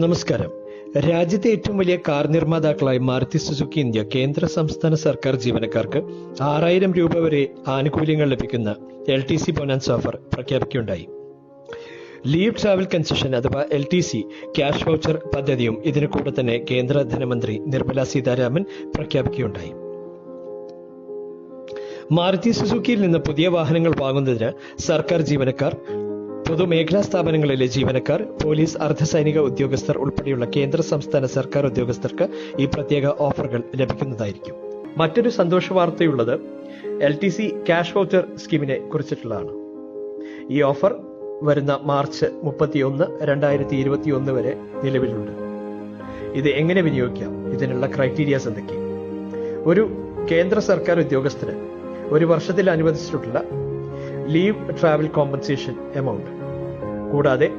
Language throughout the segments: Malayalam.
നമസ്കാരം. രാജ്യത്തെ ഏറ്റവും വലിയ കാർ നിർമ്മാതാക്കളായ മാരുതി സുസുക്കി ഇന്ത്യ കേന്ദ്ര സംസ്ഥാന സർക്കാർ ജീവനക്കാർക്ക് ആറായിരം രൂപ വരെ ആനുകൂല്യങ്ങൾ ലഭിക്കുന്ന L T C bonanza offer പ്രഖ്യാപിക്കുകയുണ്ടായി. Leave travel concession അഥവാ L T C cash voucher പദ്ധതിയും ഇതിനു കൂടെ തന്നെ കേന്ദ്ര ധനമന്ത്രി നിർമ്മല സീതാരാമൻ പ്രഖ്യാപിക്കുകയുണ്ടായി. മാരുതി സുസുക്കിയിൽ നിന്ന് പുതിയ വാഹനങ്ങൾ വാങ്ങുന്നതിന് സർക്കാർ ജീവനക്കാർ പൊതുമേഖലാ സ്ഥാപനങ്ങളിലെ ജീവനക്കാർ പോലീസ് അർദ്ധസൈനിക ഉദ്യോഗസ്ഥർ ഉൾപ്പെടെയുള്ള കേന്ദ്ര സംസ്ഥാന സർക്കാർ ഉദ്യോഗസ്ഥർക്ക് ഈ പ്രത്യേക ഓഫറുകൾ ലഭിക്കുന്നതായിരിക്കും. മറ്റൊരു സന്തോഷ വാർത്തയുള്ളത് L T C cash voucher സ്കീമിനെ കുറിച്ചിട്ടുള്ളതാണ്. ഈ ഓഫർ വരുന്ന മാർച്ച് മുപ്പത്തിയൊന്ന് രണ്ടായിരത്തി ഇരുപത്തി ഒന്ന് വരെ നിലവിലുണ്ട്. ഇത് എങ്ങനെ വിനിയോഗിക്കാം? ഇതിനുള്ള ക്രൈറ്റീരിയാസ് എന്തൊക്കെ? ഒരു കേന്ദ്ര സർക്കാർ ഉദ്യോഗസ്ഥന് ഒരു വർഷത്തിൽ അനുവദിച്ചിട്ടുള്ള ലീവ് ട്രാവൽ കോമ്പൻസേഷൻ എമൗണ്ട്. കൂടാതെ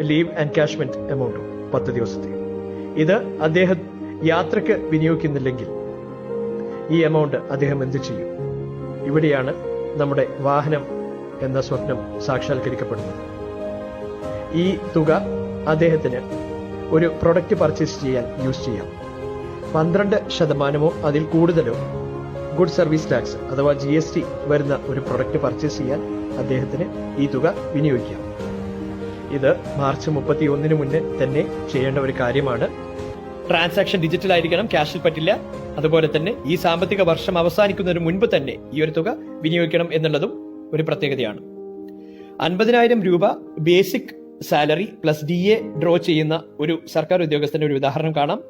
ലീവ് എൻകാഷ്മെന്റ് എമൗണ്ടും പത്ത് ദിവസത്തെ. ഇത് അദ്ദേഹം യാത്രയ്ക്ക് വിനിയോഗിക്കുന്നില്ലെങ്കിൽ ഈ എമൗണ്ട് അദ്ദേഹം എന്ത് ചെയ്യും? ഇവിടെയാണ് നമ്മുടെ വാഹനം എന്ന സ്വപ്നം സാക്ഷാത്കരിക്കപ്പെടുന്നത്. ഈ തുക അദ്ദേഹത്തിന് ഒരു പ്രൊഡക്റ്റ് പർച്ചേസ് ചെയ്യാൻ യൂസ് ചെയ്യാം. പന്ത്രണ്ട് ശതമാനമോ അതിൽ കൂടുതലോ ഗുഡ് സർവീസ് ടാക്സ് അഥവാ ജി വരുന്ന ഒരു പ്രൊഡക്റ്റ് പർച്ചേസ് ചെയ്യാൻ അദ്ദേഹത്തിന് ഈ തുക വിനിയോഗിക്കാം. ഇത് മാർച്ച് മുപ്പത്തി ഒന്നിന് മുന്നേ തന്നെ ചെയ്യേണ്ട ഒരു കാര്യമാണ്. ട്രാൻസാക്ഷൻ ഡിജിറ്റൽ ആയിരിക്കണം ക്യാഷിൽ പറ്റില്ല. അതുപോലെ തന്നെ ഈ സാമ്പത്തിക വർഷം അവസാനിക്കുന്നതിന് മുൻപ് തന്നെ ഈ ഒരു തുക വിനിയോഗിക്കണം എന്നുള്ളതും ഒരു പ്രത്യേകതയാണ്. അൻപതിനായിരം രൂപ basic salary plus D A draw ചെയ്യുന്ന ഒരു സർക്കാർ ഉദ്യോഗസ്ഥന്റെ ഒരു ഉദാഹരണം കാണാം.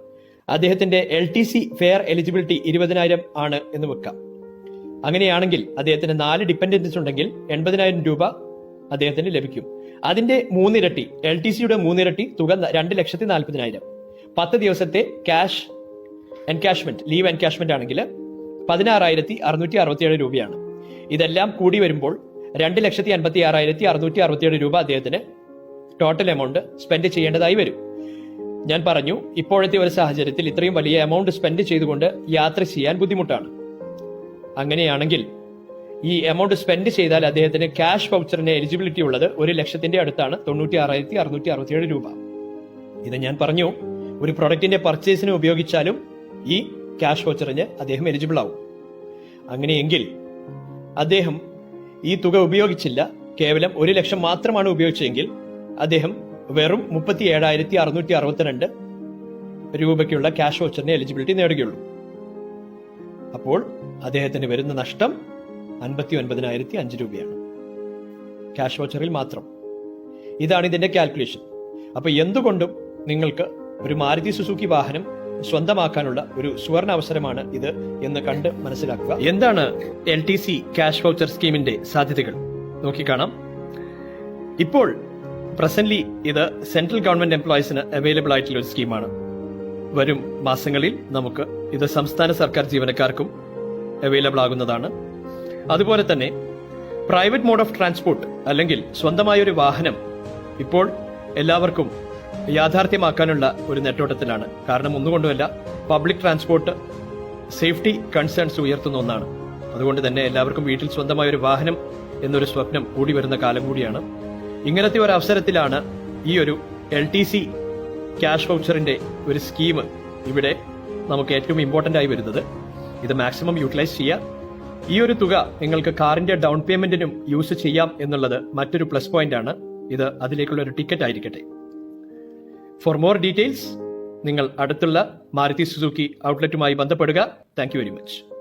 അദ്ദേഹത്തിന്റെ L T C fare eligibility ഇരുപതിനായിരം ആണ് എന്ന് വെക്കാം. അങ്ങനെയാണെങ്കിൽ അദ്ദേഹത്തിന് നാല് ഡിപ്പെൻഡൻസ് ഉണ്ടെങ്കിൽ എൺപതിനായിരം രൂപ അദ്ദേഹത്തിന് ലഭിക്കും. അതിന്റെ മൂന്നിരട്ടി എൽ ടി സിയുടെ മൂന്നിരട്ടി തുക രണ്ട് ലക്ഷത്തി നാൽപ്പതിനായിരം പത്ത് ദിവസത്തെ ക്യാഷ് എൻകാഷ്മെന്റ് ലീവ് എൻകാഷ്മെന്റ് ആണെങ്കിൽ പതിനാറായിരത്തി അറുന്നൂറ്റി അറുപത്തിയേഴ് രൂപയാണ്. ഇതെല്ലാം കൂടി വരുമ്പോൾ രണ്ട് ലക്ഷത്തി അൻപത്തി ആറായിരത്തി അറുന്നൂറ്റി അറുപത്തിയേഴ് രൂപ അദ്ദേഹത്തിന് ടോട്ടൽ എമൗണ്ട് സ്പെൻഡ് ചെയ്യേണ്ടതായി വരും. ഞാൻ പറഞ്ഞു ഇപ്പോഴത്തെ ഒരു സാഹചര്യത്തിൽ ഇത്രയും വലിയ എമൗണ്ട് സ്പെൻഡ് ചെയ്തുകൊണ്ട് യാത്ര ചെയ്യാൻ ബുദ്ധിമുട്ടാണ്. അങ്ങനെയാണെങ്കിൽ ഈ എമൗണ്ട് സ്പെൻഡ് ചെയ്താൽ അദ്ദേഹത്തിന് ക്യാഷ് വൗച്ചറിന് എലിജിബിലിറ്റി ഉള്ളത് ഒരു ലക്ഷത്തിന്റെ അടുത്താണ് തൊണ്ണൂറ്റി ആറായിരത്തി അറുന്നൂറ്റി അറുപത്തിയേഴ് രൂപ. ഇത് ഞാൻ പറഞ്ഞു ഒരു പ്രൊഡക്റ്റിന്റെ പർച്ചേസിന് ഉപയോഗിച്ചാലും ഈ ക്യാഷ് വൗച്ചറിന് അദ്ദേഹം എലിജിബിൾ ആവും. അങ്ങനെയെങ്കിൽ അദ്ദേഹം ഈ തുക ഉപയോഗിച്ചില്ല കേവലം ഒരു ലക്ഷം മാത്രമാണ് ഉപയോഗിച്ചതെങ്കിൽ അദ്ദേഹം വെറും മുപ്പത്തി ഏഴായിരത്തി അറുന്നൂറ്റി അറുപത്തിരണ്ട് രൂപയ്ക്കുള്ള ക്യാഷ് വൗച്ചറിന് എലിജിബിലിറ്റി നേടുകയുള്ളൂ. അപ്പോൾ അദ്ദേഹത്തിന് വരുന്ന നഷ്ടം അൻപത്തി ഒൻപതിനായിരത്തി അഞ്ച് രൂപയാണ്. ക്യാഷ് വൗച്ചറിൽ മാത്രം. ഇതാണ് ഇതിന്റെ കാൽക്കുലേഷൻ അപ്പൊ എന്തുകൊണ്ടും നിങ്ങൾക്ക് ഒരു മാരുതി സുസുക്കി വാഹനം സ്വന്തമാക്കാനുള്ള ഒരു സുവർണ അവസരമാണ് ഇത് എന്ന് കണ്ട് മനസ്സിലാക്കുക. എന്താണ് L T C cash voucher സ്കീമിന്റെ സാധ്യതകൾ? നോക്കിക്കാണാം ഇപ്പോൾ പ്രസന്റ്ലി ഇത് സെൻട്രൽ ഗവൺമെന്റ് എംപ്ലോയീസിന് അവൈലബിൾ ആയിട്ടുള്ള ഒരു സ്കീമാണ് വരും മാസങ്ങളിൽ നമുക്ക് ഇത് സംസ്ഥാന സർക്കാർ ജീവനക്കാർക്കും അവൈലബിൾ ആകുന്നതാണ്. അതുപോലെ തന്നെ പ്രൈവറ്റ് മോഡ് ഓഫ് ട്രാൻസ്പോർട്ട് അല്ലെങ്കിൽ സ്വന്തമായ ഒരു വാഹനം ഇപ്പോൾ എല്ലാവർക്കും യാഥാർത്ഥ്യമാക്കാനുള്ള ഒരു നെട്ടോട്ടത്തിലാണ്. കാരണം ഒന്നുകൊണ്ടുമല്ല പബ്ലിക് ട്രാൻസ്പോർട്ട് സേഫ്റ്റി കൺസേൺസ് ഉയർത്തുന്ന ഒന്നാണ്. അതുകൊണ്ട് തന്നെ എല്ലാവർക്കും വീട്ടിൽ സ്വന്തമായ ഒരു വാഹനം എന്നൊരു സ്വപ്നം കൂടി വരുന്ന കാലം കൂടിയാണ്. ഇങ്ങനത്തെ ഒരു അവസരത്തിലാണ് ഈ ഒരു എൽ ടി സി ക്യാഷ് വൗച്ചറിന്റെ ഒരു സ്കീം ഇവിടെ നമുക്ക് ഏറ്റവും ഇമ്പോർട്ടന്റ് ആയി വരുന്നത്. ഇത് മാക്സിമം യൂട്ടിലൈസ് ചെയ്യുക. ഈ ഒരു തുക നിങ്ങൾക്ക് കാറിന്റെ ഡൗൺ പേയ്മെന്റിനും യൂസ് ചെയ്യാം എന്നുള്ളത് മറ്റൊരു പ്ലസ് പോയിന്റ് ആണ്. ഇത് അതിലേക്കുള്ള ഒരു ടിക്കറ്റ് ആയിരിക്കട്ടെ. ഫോർ മോർ ഡീറ്റെയിൽസ് നിങ്ങൾ അടുത്തുള്ള മാരുതി സുസുക്കി ഔട്ട്ലെറ്റുമായി ബന്ധപ്പെടുക. Thank very much